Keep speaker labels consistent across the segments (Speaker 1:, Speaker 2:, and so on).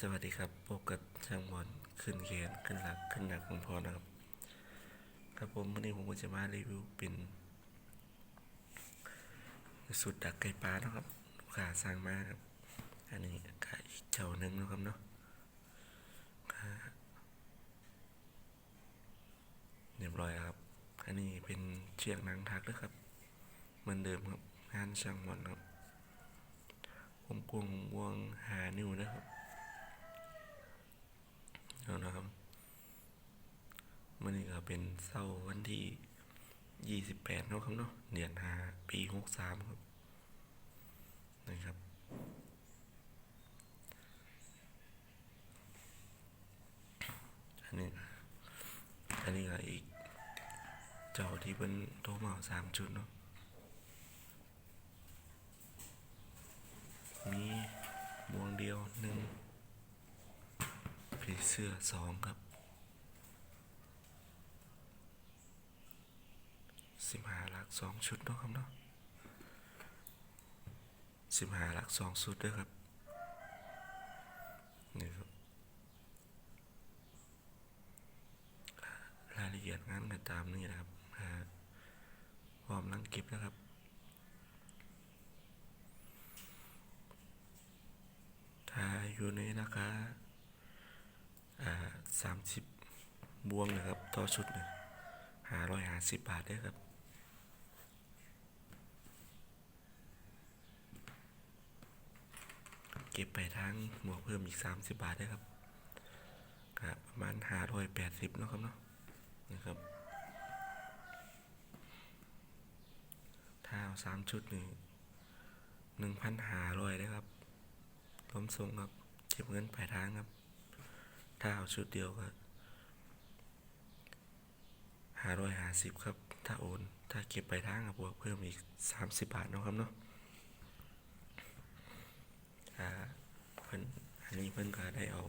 Speaker 1: สวัสดีครับพบกับช่างบอลขึ้นเขียนขึ้นหลักขึ้นหนักของพอนะครับ ครับผมวันนี้ผมก็จะมารีวิวเป็นสุดดักไก่ปลานะครับลูกค้าสั่งมาครับ อันนี้ก็อีกเจ้าหนึ่งนะครับเนาะเรียบร้อยครับ อันนี้เป็นเชือกนางทักนะครับ เหมือนเดิมครับงานช่างบอลครับผมกวงวงหานิ้วนะครับ นะครับมันนี่ก็เป็นเสาร์วันที่ยี่สิบแปดเนาะครับเนาะเดือนห้าปีหกสามครับนะครับ อันนี้ อันนี้ก็อีก เจ้าที่เป็นโทรมาสามจุดเนาะ มีบวงเดียวหนึ่งผี เสื้อสองครับสิบห้าหลักสองชุดเนาะครับเนาะสิบห้าหลักสองชุดด้วยครับนี่ครับรายละเอียดงานก็ตามนี้นะครับพร้อมลังก็บนะครับถ้าอยู่ในราคา 30 บวงนะครับ ต่อชุดหนึ่งหาร้อยหาสิบบาทได้ครับ เก็บไปทั้งหมวกเพิ่มอีกสามสิบบาทได้ครับครับประมาณหาร้อยแปดสิบนะครับเนาะนะครับถ้าเอาสามชุดนี่หนึ่งพันหาร้อยได้ครับรวมส่งครับเก็บเงินไปทางครับ ถ้าเอาชุดเดียวก็ห้าร้อยห้าสิบครับ ถ้าโอน ถ้าเก็บไปลายทางกับบวกเพิ่มอีกสามสิบบาทนะครับเนาะอ่าเพิ่นอันนี้เพิ่นก็ได้เอา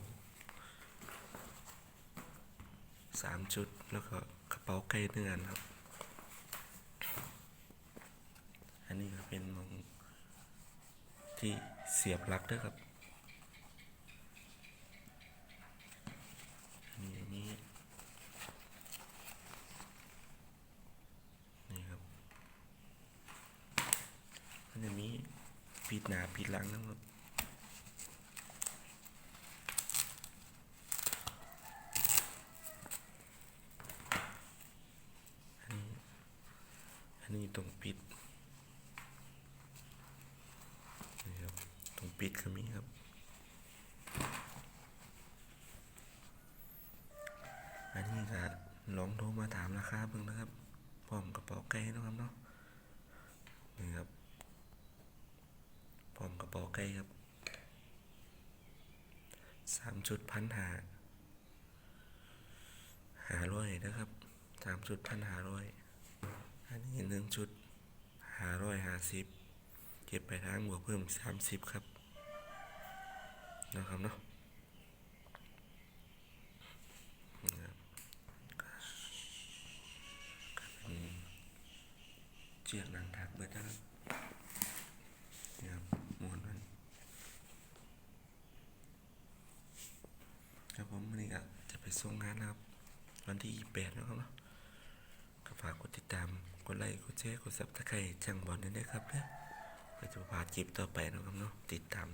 Speaker 1: สามชุดแล้วก็กระเป๋าไก่เนื้อนครับ อันนี้ก็เป็นมองที่เสียบลักด้วยครับ อันนี้อันนี้นี่ครับ มันจะมีปิดหนาปิดหลังนะครับอันนี้อันนี้ตรงปิดนี่ครับตรงปิดคือมีครับ อันนี้ก็ลองโทรมาถามราคาเบิ่งนะครับพร้อมกระเป๋าไก่นะครับเนาะ นี่ครับ พร้อมกระเป๋า ไก่ครับสามจุดพันหาหาร้อยนะครับสามจุดพันหาร้อยอันนี้หนึ่งจุดหาร้อยหาสิบเก็บไปทางบวกเพิ่มสามสิบครับนะครับเนาะนะครับก็เชือกนางทักเบิดนะครับนี่ครับม้วนมัน ครับผมวันนี้ก็จะไปส่งงานนะครับ วันที่แปดนะครับเนาะก็ฝากกดติดตาม กดไลค์ กดแชร์ กดซับสไครต์จังบอลด้วยนะครับเด้อเพื่อจะพาคลิปต่อไปนะครับเนาะ ติดตาม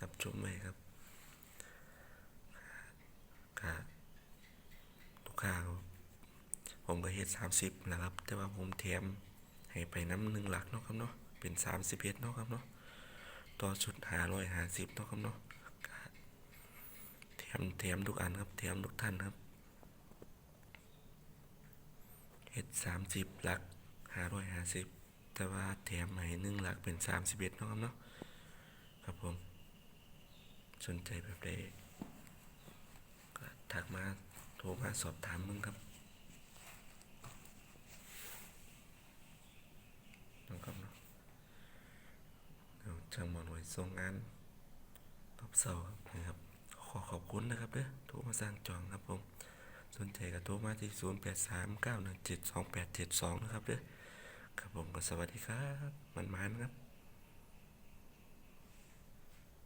Speaker 1: รับชมไว้ครับค่ะลูกค้าก็ผมก็เฮ็ดสามสิบนะครับ แต่ว่าผมแถมให้ไปน้ำหนึ่งหลักเนาะครับเนาะ เป็นสามสิบเอ็ดเนาะครับเนาะ ต่อชุดหาร้อยหาสิบเนาะครับเนาะ แถมทุกอันครับแถมทุกท่านครับเฮ็ดสามสิบหลักห้าร้อยห้าสิบแต่ว่าแถมให้หนึ่งหลักเป็นสามสิบเอ็ดนาะครับเนาะครับผม สนใจแบบใดก็ทักมาโทรมาสอบถามมึงครับน้องครับเนาะเดี๋ยวช่างหมอนไว้ส่งงานรอบเสาร์ครับนะครับ อขอบคุณนะครับเด้อโทรมาสร้างจองครับผม สนใจก็โทรมาที่ 0 8 3 9 1 7 2 8 7 2 นะครับเด้อครับผมก็สวัสดีครับมันมานครับ